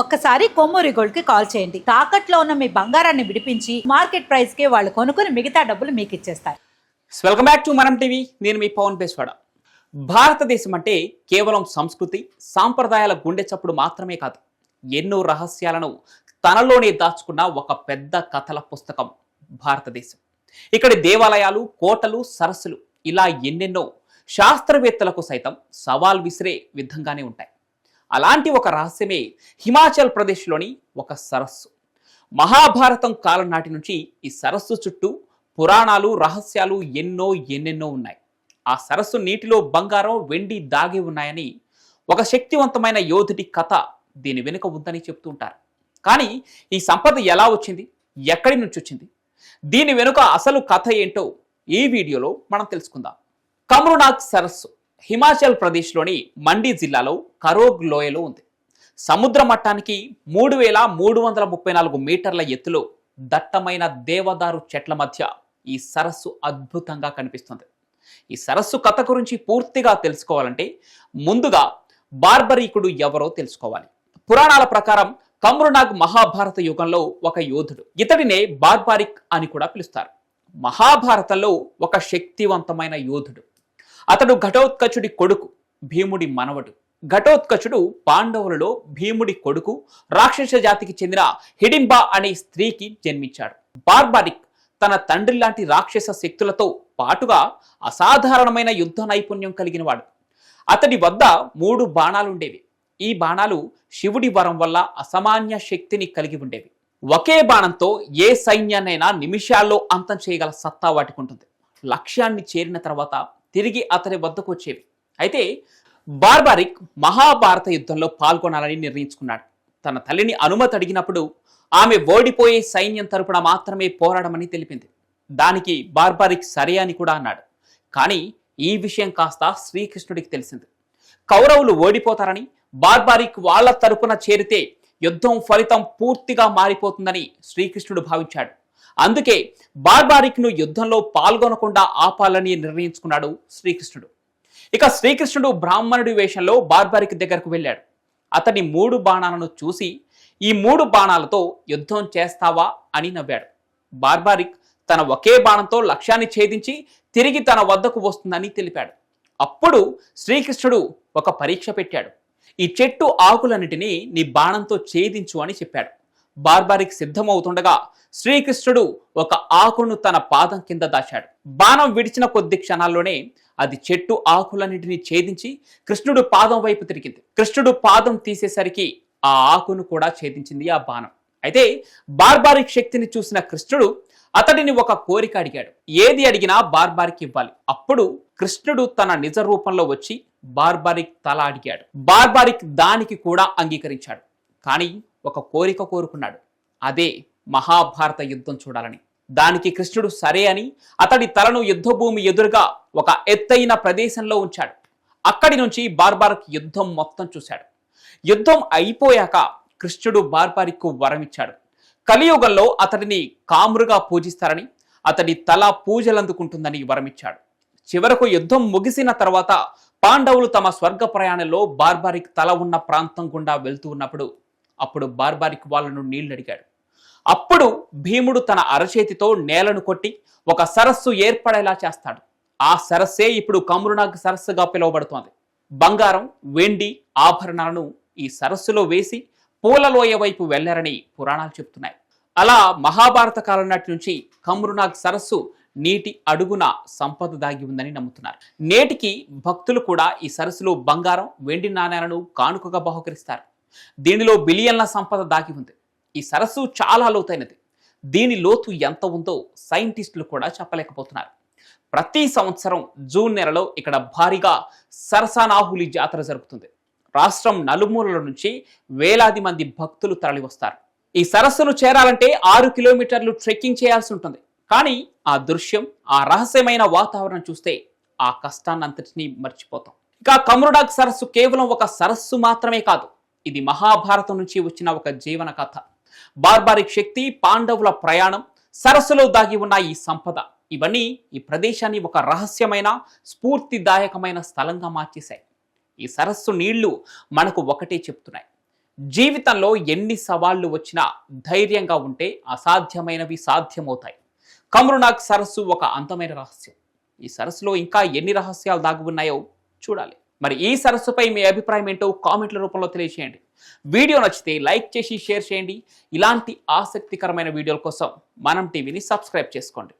ఒక్కసారి కొమ్మూరి గోల్డ్కి కాల్ చేయండి. తాకట్లో ఉన్న మీ బంగారాన్ని విడిపించి మార్కెట్ ప్రైస్కి వాళ్ళు కొనుక్కుని మిగతా డబ్బులు మీకు ఇచ్చేస్తారు. వెల్కమ్ బ్యాక్ టు మనం టీవీ నేను మీ పవన్ బేస్వాడ. భారతదేశం అంటే కేవలం సంస్కృతి సాంప్రదాయాల గుండె చప్పుడు మాత్రమే కాదు ఎన్నో రహస్యాలను తనలోనే దాచుకున్న ఒక పెద్ద కథల పుస్తకం భారతదేశం. ఇక్కడి దేవాలయాలు కోటలు సరస్సులు ఇలా ఎన్నెన్నో శాస్త్రవేత్తలకు సైతం సవాల్ విసిరే విధంగానే ఉంటాయి. అలాంటి ఒక రహస్యమే హిమాచల్ ప్రదేశ్లోని ఒక సరస్సు. మహాభారతం కాలం నాటి నుంచి ఈ సరస్సు చుట్టూ పురాణాలు రహస్యాలు ఎన్నో ఎన్నెన్నో ఉన్నాయి. ఆ సరస్సు నీటిలో బంగారం వెండి దాగి ఉన్నాయని ఒక శక్తివంతమైన యోధుడి కథ దీని వెనుక ఉందని చెప్తుంటారు కానీ ఈ సంపద ఎలా వచ్చింది? ఎక్కడి నుంచి వచ్చింది? దీని వెనుక అసలు కథ ఏంటో ఈ వీడియోలో మనం తెలుసుకుందాం. కమ్రునాథ్ సరస్సు. హిమాచల్ ప్రదేశ్లోని మండి జిల్లాలో కరోగ్ లోయలో ఉంది. సముద్ర మట్టానికి మూడు వేల మూడు వందల ముప్పై నాలుగు మీటర్ల ఎత్తులో దట్టమైన దేవదారు చెట్ల మధ్య ఈ సరస్సు అద్భుతంగా కనిపిస్తుంది. ఈ సరస్సు కథ గురించి పూర్తిగా తెలుసుకోవాలంటే ముందుగా బార్బరీకుడు ఎవరో తెలుసుకోవాలి. పురాణాల ప్రకారం కమ్రునాగ్ మహాభారత యుగంలో ఒక యోధుడు. ఇతడినే బార్బారిక్ అని కూడా పిలుస్తారు. మహాభారతంలో ఒక శక్తివంతమైన యోధుడు. అతడు ఘటోత్కచుడి కొడుకు భీముడి మనవడు. ఘటోత్కచుడు పాండవులలో భీముడి కొడుకు రాక్షస జాతికి చెందిన హిడింబ అనే స్త్రీకి జన్మించాడు. బార్బారిక్ తన తండ్రి లాంటి రాక్షస శక్తులతో పాటుగా అసాధారణమైన యుద్ధ నైపుణ్యం కలిగినవాడు. అతడి వద్ద మూడు బాణాలుండేవి. ఈ బాణాలు శివుడి వరం వల్ల అసామాన్య శక్తిని కలిగి ఉండేవి. ఒకే బాణంతో ఏ సైన్యాన్నైనా నిమిషాల్లో అంతం చేయగల సత్తా వాటికి ఉంటుంది లక్ష్యాన్ని చేరిన తర్వాత తిరిగి అతని వద్దకు వచ్చేవి. అయితే బార్బారిక్ మహాభారత యుద్ధంలో పాల్గొనాలని నిర్ణయించుకున్నాడు. తన తల్లిని అనుమతి అడిగినప్పుడు ఆమె ఓడిపోయే సైన్యం తరపున మాత్రమే పోరాడమని తెలిపింది. దానికి బార్బారిక్ సరే అని కూడా అన్నాడు. కానీ ఈ విషయం కాస్త శ్రీకృష్ణుడికి తెలిసింది. కౌరవులు ఓడిపోతారని బార్బారిక్ వాళ్ళ తరపున చేరితే యుద్ధం ఫలితం పూర్తిగా మారిపోతుందని శ్రీకృష్ణుడు భావించాడు. అందుకే బార్బారిక్ను యుద్ధంలో పాల్గొనకుండా ఆపాలని నిర్ణయించుకున్నాడు శ్రీకృష్ణుడు. ఇక శ్రీకృష్ణుడు బ్రాహ్మణుడి వేషంలో బార్బారిక్ దగ్గరకు వెళ్ళాడు. అతని మూడు బాణాలను చూసి ఈ మూడు బాణాలతో యుద్ధం చేస్తావా? అని నవ్వాడు. బార్బారిక్ తన ఒకే బాణంతో లక్ష్యాన్ని ఛేదించి తిరిగి తన వద్దకు వస్తుందని తెలిపాడు. అప్పుడు శ్రీకృష్ణుడు ఒక పరీక్ష పెట్టాడు. ఈ చెట్టు ఆకులన్నిటినీ నీ బాణంతో ఛేదించు అని చెప్పాడు. బార్బారిక్ సిద్ధమవుతుండగా శ్రీకృష్ణుడు ఒక ఆకును తన పాదం కింద దాచాడు. బాణం విడిచిన కొద్ది క్షణాల్లోనే అది చెట్టు ఆకులన్నిటిని ఛేదించి కృష్ణుడు పాదం వైపు తిరిగింది. కృష్ణుడు పాదం తీసేసరికి ఆ ఆకును కూడా ఛేదించింది ఆ బాణం. అయితే బార్బారిక్ శక్తిని చూసిన కృష్ణుడు అతడిని ఒక కోరిక అడిగాడు. ఏది అడిగినా బార్బారికి ఇవ్వాలి. అప్పుడు కృష్ణుడు తన నిజ రూపంలో వచ్చి బార్బారిక్ తల అడిగాడు. బార్బారిక్ దానికి కూడా అంగీకరించాడు. కానీ ఒక కోరిక కోరుకున్నాడు. అదే మహాభారత యుద్ధం చూడాలని. దానికి కృష్ణుడు సరే అని అతడి తలను యుద్ధభూమి ఎదురుగా ఒక ఎత్తైన ప్రదేశంలో ఉంచాడు. అక్కడి నుంచి బార్బార్క్ యుద్ధం మొత్తం చూశాడు. యుద్ధం అయిపోయాక కృష్ణుడు బార్బారిక్కు వరమిచ్చాడు కలియుగంలో అతడిని కామురుగా పూజిస్తారని అతడి తల పూజలందుకుంటుందని వరమిచ్చాడు చివరకు యుద్ధం ముగిసిన తర్వాత పాండవులు తమ స్వర్గ ప్రయాణంలో బార్బారిక్ తల ఉన్న ప్రాంతం గుండా వెళ్తూ ఉన్నప్పుడు అప్పుడు బార్బారిక్ వాళ్ళను నీళ్ళు అడిగాడు అప్పుడు భీముడు తన అరచేతితో నేలను కొట్టి ఒక సరస్సు ఏర్పడేలా చేస్తాడు. ఆ సరస్సే ఇప్పుడు కమరునాగ్ సరస్సుగా పిలువబడుతోంది. బంగారం వెండి ఆభరణాలను ఈ సరస్సులో వేసి పూలలోయ వైపు వెళ్ళారని పురాణాలు చెప్తున్నాయి అలా మహాభారత కాలం నాటి నుంచి కమ్రునాగ్ సరస్సు నీటి అడుగున సంపద దాగి ఉందని నమ్ముతున్నారు. నేటికి భక్తులు కూడా ఈ సరస్సులో బంగారం వెండి నాణ్యాలను కానుకగా బహుకరిస్తారు. దీనిలో బిలియన్ల సంపద దాగి ఉంది. ఈ సరస్సు చాలా లోతైనది. దీని లోతు ఎంత ఉందో సైంటిస్టులు కూడా చెప్పలేకపోతున్నారు. ప్రతి సంవత్సరం జూన్ నెలలో ఇక్కడ భారీగా సరసానాహులి జాతర జరుగుతుంది రాష్ట్రం నలుమూలల నుంచి వేలాది మంది భక్తులు తరలివస్తారు. ఈ సరస్సును చేరాలంటే ఆరు కిలోమీటర్లు ట్రెక్కింగ్ చేయాల్సి ఉంటుంది. కానీ ఆ దృశ్యం ఆ రహస్యమైన వాతావరణం చూస్తే ఆ కష్టాన్నంతటినీ మర్చిపోతాం. ఇక కమ్రుడాగ్ సరస్సు కేవలం ఒక సరస్సు మాత్రమే కాదు ఇది మహాభారతం నుంచి వచ్చిన ఒక జీవన కథ. బార్బారిక్ శక్తి పాండవుల ప్రయాణం సరస్సులో దాగి ఉన్న ఈ సంపద ఇవన్నీ ఈ ప్రదేశాన్ని ఒక రహస్యమైన స్ఫూర్తిదాయకమైన స్థలంగా మార్చేశాయి. ఈ సరస్సు నీళ్ళు మనకు ఒకటే చెప్తున్నాయి. జీవితంలో ఎన్ని సవాళ్ళు వచ్చినా ధైర్యంగా ఉంటే అసాధ్యమైనవి సాధ్యమవుతాయి. కమరునాగ్ సరస్సు ఒక అందమైన రహస్యం. ఈ సరస్సులో ఇంకా ఎన్ని రహస్యాలు దాగి ఉన్నాయో చూడాలి. మరి ఈ సరస్సుపై మీ అభిప్రాయం ఏంటో కామెంట్ల రూపంలో తెలియజేయండి వీడియో నచ్చితే లైక్ చేసి షేర్ చేయండి. ఇలాంటి ఆసక్తికరమైన వీడియోల కోసం మనం టీవీని సబ్స్క్రైబ్ చేసుకోండి.